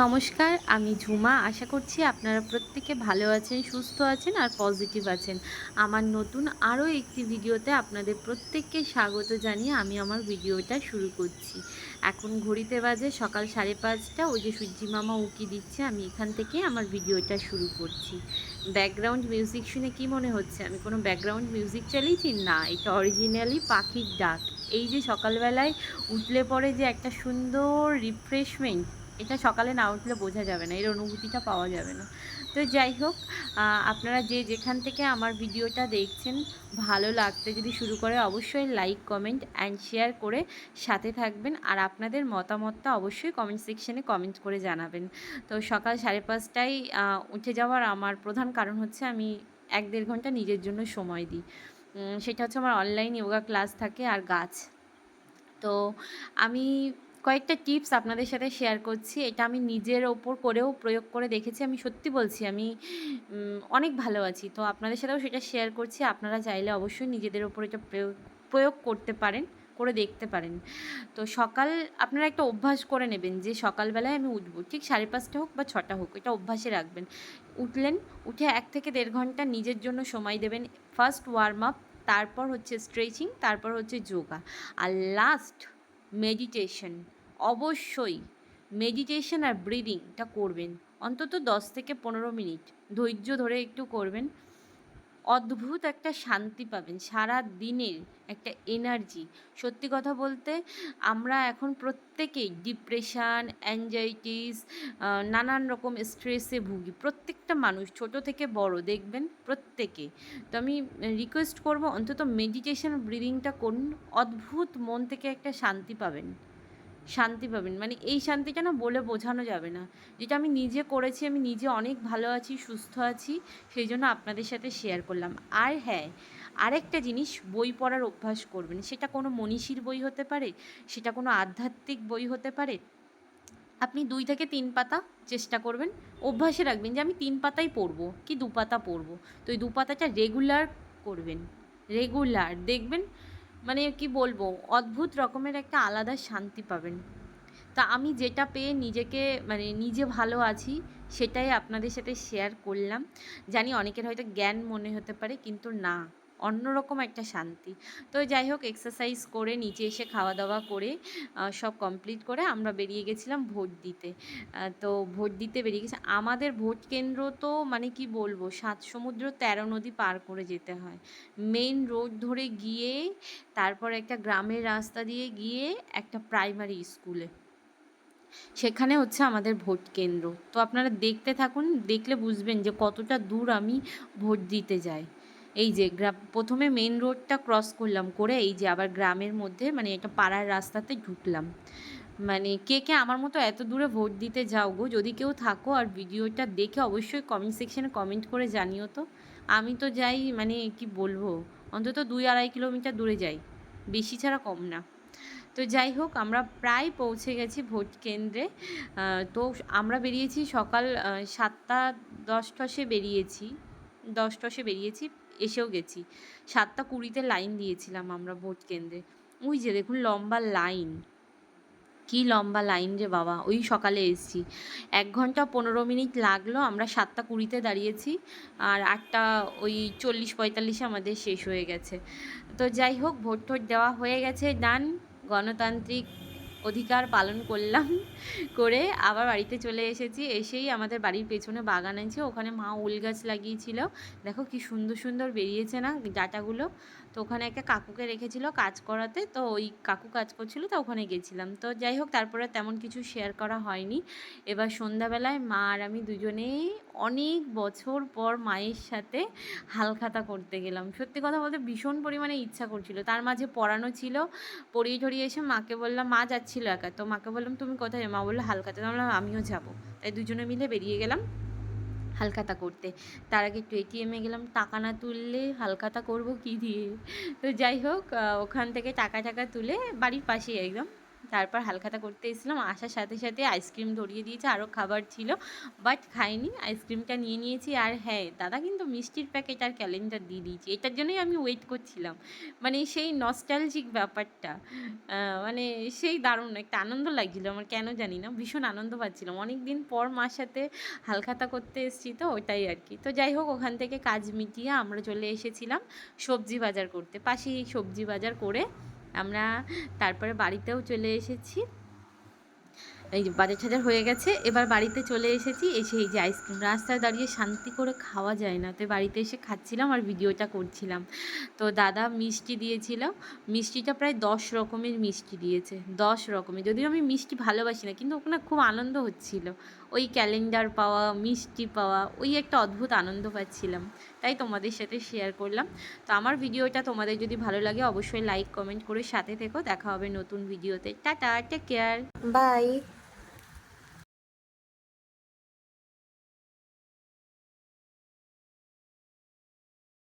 নমস্কার, আমি ঝুমা। আশা করছি আপনারা প্রত্যেকে ভালো আছেন, সুস্থ আছেন আর পজিটিভ আছেন। আমার নতুন আরও একটি ভিডিওতে আপনাদের প্রত্যেককে স্বাগত জানিয়ে আমি আমার ভিডিওটা শুরু করছি। এখন ঘড়িতে বাজে সকাল সাড়ে পাঁচটা। ওই যে সূর্যি মামা উঁকি দিচ্ছে, আমি এখান থেকে আমার ভিডিওটা শুরু করছি। ব্যাকগ্রাউন্ড মিউজিক শুনে কি মনে হচ্ছে? আমি কোনো ব্যাকগ্রাউন্ড মিউজিক চালিয়েছি? না, এটা অরিজিনালি পাখির ডাক। এই যে সকালবেলায় উঠলে পরে যে একটা সুন্দর রিফ্রেশমেন্ট এটা সকালে না উঠলে বোঝা যাবে না, এর অনুভূতিটা পাওয়া যাবে না। তো যাই হোক আপনারা যে যেখান থেকে আমার ভিডিওটা দেখছেন, ভালো লাগতে যদি শুরু করে অবশ্যই লাইক কমেন্ট অ্যান্ড শেয়ার করে সাথে থাকবেন। আর আপনাদের মতামতটা অবশ্যই কমেন্ট সেকশানে কমেন্ট করে জানাবেন। তো সকাল সাড়ে পাঁচটায় উঠে যাওয়ার আমার প্রধান কারণ হচ্ছে আমি এক দেড় ঘণ্টা নিজের জন্য সময় দিই। সেটা হচ্ছে আমার অনলাইন যোগা ক্লাস থাকে আর গাছ। তো আমি কয়েকটা টিপস আপনাদের সাথে শেয়ার করছি। এটা আমি নিজের ওপর করেও প্রয়োগ করে দেখেছি। আমি সত্যি বলছি, আমি অনেক ভালো আছি। তো আপনাদের সাথেও সেটা শেয়ার করছি। আপনারা চাইলে অবশ্যই নিজেদের ওপর এটা প্রয়োগ প্রয়োগ করতে পারেন, করে দেখতে পারেন। তো সকাল, আপনারা একটা অভ্যাস করে নেবেন যে সকালবেলায় আমি উঠবো। ঠিক সাড়ে পাঁচটা হোক বা ছটা হোক, এটা অভ্যাসে রাখবেন। উঠলেন, উঠে এক থেকে দেড় ঘণ্টা নিজের জন্য সময় দেবেন। ফার্স্ট ওয়ার্ম আপ, তারপর হচ্ছে স্ট্রেচিং, তারপর হচ্ছে যোগা। আর লাস্ট মেডিটেশন অবশ্যই মেডিটেশন আর ব্রিদিংটা করবেন। অন্তত দশ থেকে পনেরো মিনিট। ধৈর্য ধরে একটু করবেন। অদ্ভুত একটা শান্তি পাবেন, সারা দিনের একটা এনার্জি সত্যি কথা বলতে, আমরা এখন প্রত্যেকেই ডিপ্রেশান অ্যাংজাইটিস নানান রকম স্ট্রেসে ভুগি। প্রত্যেকটা মানুষ, ছোট থেকে বড়, দেখবেন প্রত্যেকে। তো আমি রিকোয়েস্ট করব, অন্তত মেডিটেশন ব্রিদিংটা করুন। অদ্ভুত মন থেকে একটা শান্তি পাবেন। শান্তি পাবেন। মানে এই শান্তিটা না বলে বোঝানো যাবে না। যেটা আমি নিজে করেছি, আমি নিজে অনেক ভালো আছি, সুস্থ আছি, সেই জন্য আপনাদের সাথে শেয়ার করলাম। আর হ্যাঁ আরেকটা জিনিস বই পড়ার অভ্যাস করবেন। সেটা কোনো মনীষীর বই হতে পারে, সেটা কোনো আধ্যাত্মিক বই হতে পারে। আপনি দুই থেকে তিন পাতা চেষ্টা করবেন। অভ্যাসে রাখবেন যে আমি তিন পাতাই পড়ব কি দু পাতা পড়ব। তো এই দু পাতাটা রেগুলার করবেন। রেগুলার দেখবেন মানে কি বলব, অদ্ভুত রকমের একটা আলাদা শান্তি পাবেন। তা আমি যেটা পেয়ে নিজেকে মানে নিজে ভালো আছি, সেটাই আপনাদের সাথে শেয়ার করলাম। জানি অনেকের হয়তো জ্ঞান মনে হতে পারে, কিন্তু না। অন্যরকম একটা শান্তি। তো যাই হোক এক্সারসাইজ করে নিচে এসে খাওয়া দাওয়া করে সব কমপ্লিট করে আমরা বেরিয়ে গেছিলাম ভোট দিতে। তো ভোট দিতে বেরিয়ে গেছি। আমাদের ভোট কেন্দ্র তো মানে কি বলব, সাত সমুদ্র তেরো নদী পার করে যেতে হয়। মেইন রোড ধরে গিয়ে, তারপর একটা গ্রামের রাস্তা দিয়ে গিয়ে একটা প্রাইমারি স্কুলে সেখানে হচ্ছে আমাদের ভোট কেন্দ্র। তো আপনারা দেখতে থাকুন, দেখলে বুঝবেন যে কতটা দূর আমি ভোট দিতে যাই। এই যে গ্রাম, প্রথমে মেন রোডটা ক্রস করলাম, করে এই যে আবার গ্রামের মধ্যে মানে একটা পাড়ার রাস্তাতে ঢুকলাম। মানে কে কে আমার মতো এত দূরে ভোট দিতে যাও গো? যদি কেউ থাকো আর ভিডিওটা দেখে অবশ্যই কমেন্ট সেকশনে কমেন্ট করে জানিও তো। আমি তো যাই মানে কি বলব? অন্তত দুই আড়াই কিলোমিটার দূরে যাই। বেশি ছাড়া কম না। তো যাই হোক, আমরা প্রায় পৌঁছে গেছি ভোট কেন্দ্রে। তো আমরা বেরিয়েছি সকাল সাতটা দশ টসে বেরিয়েছি। দশ টসে বেরিয়েছি। এসেও গেছি। সাতটা কুড়িতে লাইন দিয়েছিলাম আমরা ভোট কেন্দ্রে। ওই যে দেখুন লম্বা লাইন কি লম্বা লাইন রে বাবা, ওই সকালে এসেছি। এক ঘণ্টা পনেরো মিনিট লাগল, আমরা সাতটা কুড়িতে দাঁড়িয়েছি আর আটটা ওই চল্লিশ পঁয়তাল্লিশে আমাদের শেষ হয়ে গেছে। তো যাই হোক ভোট টোট দেওয়া হয়ে গেছে ডান গণতান্ত্রিক অধিকার পালন করলাম করে আবার বাড়িতে চলে এসেছি। এসেই আমাদের বাড়ির পেছনে বাগান আছে, ওখানে মা উল গাছ লাগিয়েছিল। দেখো কি সুন্দর সুন্দর বেরিয়েছে না ডাটাগুলো। তো ওখানে একটা কাকুকে রেখেছিল কাজ করাতে, তো ওই কাকু কাজ করছিল, তো ওখানে গেছিলাম। তো যাই হোক, তারপরে তেমন কিছু শেয়ার করা হয়নি। এবার সন্ধ্যাবেলায় মা আর আমি দুজনেই অনেক বছর পর মায়ের সাথে হালখাতা করতে গেলাম। সত্যি কথা বলতে ভীষণ পরিমাণে ইচ্ছা করছিল। তার মাঝে পড়ানো ছিল, পড়িয়ে ঝরিয়ে এসে মাকে বললাম, মা যাচ্ছিল একা। তো মাকে বললাম, তুমি কোথায়? যাবে?" মা বলল, হালখাতা। বললাম, আমিও যাব। তাই দুজনে মিলে বেরিয়ে গেলাম। হালখাতা করতে। তার আগে একটু এটিএমে গেলাম, টাকা না তুললে হালখাতা করব কি দিয়ে? তো যাই হোক ওখান থেকে টাকা টাকা তুলে বাড়ির পাশেই একদম তারপর হালখাতা করতে এসেছিলাম। আসার সাথে সাথে আইসক্রিম ধরিয়ে দিয়েছে, আরও খাবার ছিল। বাট খাইনি, আইসক্রিমটা নিয়ে নিয়েছি। আর হ্যাঁ দাদা কিন্তু মিষ্টির প্যাকেট আর ক্যালেন্ডার দিয়ে দিয়েছি। এটার জন্যই আমি ওয়েট করছিলাম। মানে সেই নস্টালজিক ব্যাপারটা মানে সেই দারুণ একটা আনন্দ লাগছিল আমার, কেন জানি না, ভীষণ আনন্দ পাচ্ছিলাম। অনেক দিন পর মার সাথে হালখাতা করতে এসেছি তো, ওটাই আর কি। তো যাই হোক, ওখান থেকে কাজ মিটিয়ে আমরা চলে এসেছিলাম সবজি বাজার করতে। পাশেই সবজি বাজার করে আমরা তারপরে বাড়িতেও চলে এসেছি। এই বাজার টাজার হয়ে গেছে। এবার বাড়িতে চলে এসেছি, এসে এই যে আইসক্রিম রাস্তায় দাঁড়িয়ে শান্তি করে খাওয়া যায় না। তো বাড়িতে এসে খাচ্ছিলাম আর ভিডিওটা করছিলাম। তো দাদা মিষ্টি দিয়েছিল। মিষ্টিটা প্রায় দশ রকমের মিষ্টি দিয়েছে। দশ রকমের। যদিও আমি মিষ্টি ভালোবাসি না, কিন্তু ওখানে খুব আনন্দ হচ্ছিল। ওই ক্যালেন্ডার পাওয়া, মিষ্টি পাওয়া, ওই একটা অদ্ভুত আনন্দ পাচ্ছিলাম। তাই তোমাদের সাথে শেয়ার করলাম। তো আমার ভিডিওটা তোমাদের যদি ভালো লাগে, অবশ্যই লাইক কমেন্ট করে সাথে থেকো। দেখা হবে নতুন ভিডিওতে। Tata take care bye